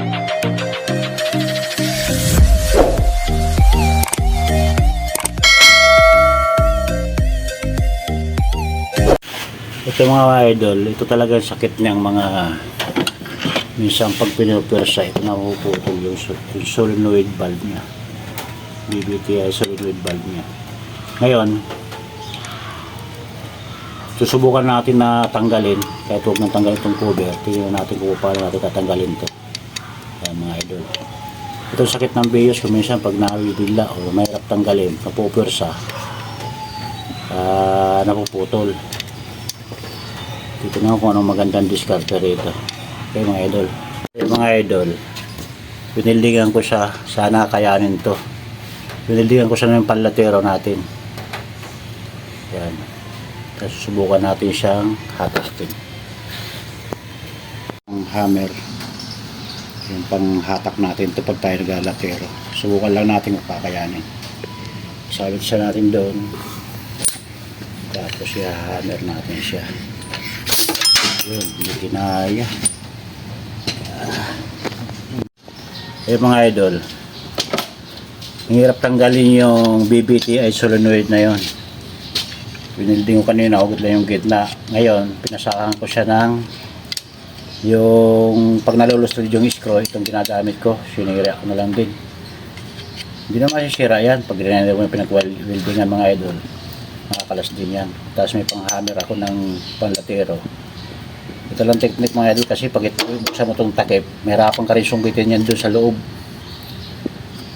Ito mga idol, ito talaga ang sakit niyang mga minsan pag pinupwersa, ito napuputol yung, yung solenoid valve niya. BBTI solenoid valve niya. Ngayon, susubukan natin na tanggalin, kahit huwag nang tanggalin itong cover, tingnan natin kung paano natin tatanggalin to. Mga idol. Ito ang sakit ng bios kung minsan pag nawibigla o mahirap tanggalin, napupwersa, ah napuputol. Dito na kung anong magandang diskarte rito. Okay mga idol. Okay mga idol. Pinildigan ko siya. Sana kayanin to. Pinildigan ko siya ng panlatero natin. Yan. Tapos subukan natin siyang hatastin. Ang hammer. Yung panghatak natin ito pag tayo naglalatero. Subukan lang natin kung kakayanin. Sabit siya natin doon. Tapos i-hammer natin siya. Yun, hindi kinaya. Ah. Eh mga idol, hirap tanggalin yung BBT ay solenoid na yon. Pinilding ko kanina, hugot lang yung gitna. Ngayon, pinasakahan ko siya ng yung pag nalulustod yung screw, itong ginagamit ko, sinira ko na lang din. Hindi naman masisira yan pag rinanay ko yung pinag-weldingan mga idol. Nakakalas din yan. Tapos may pang-hammer ako ng panlatero. Ito lang technique mga idol kasi pag ito buksan mo itong takip, mahirapan ka rin sungkitin yan doon sa loob.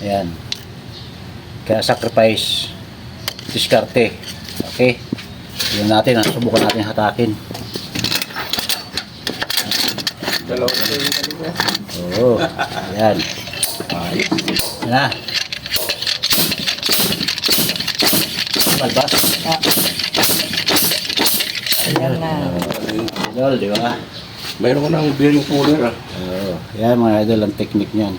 Ayan. Kaya sacrifice, diskarte. Okay. Yun natin, subukan natin hatakin. Dalawa na rin yung kanina. Oo. Ayan. Ayan na. Balbas. Ayan na. Idol, di ba? Mayroon ko ng bearing puller ah. Oo. Yan mga idol ang technique niyan.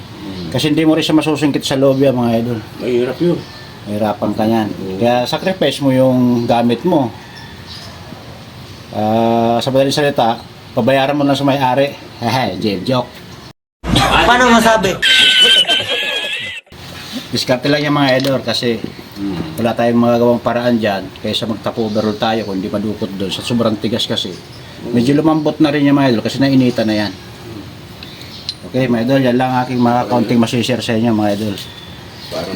Kasi hindi mo rin siya masusingkit sa loob yan mga idol. Mahirap yun. Mahirapan ka niyan. Kaya sacrifice mo yung gamit mo. Ah, sa madaling salita, pabayaran mo lang sa may-ari. Hehe, Jim, joke. Paano masabi? Diskarte lang yung mga idol kasi wala tayong magagawang paraan dyan kaysa magtapo overall tayo kung hindi madukot doon sa sobrang tigas kasi. Medyo lumambot na rin yung mga idol kasi nainita na yan. Okay mga idol, yan lang aking mga kaunting masishare sa inyo mga idol. Parang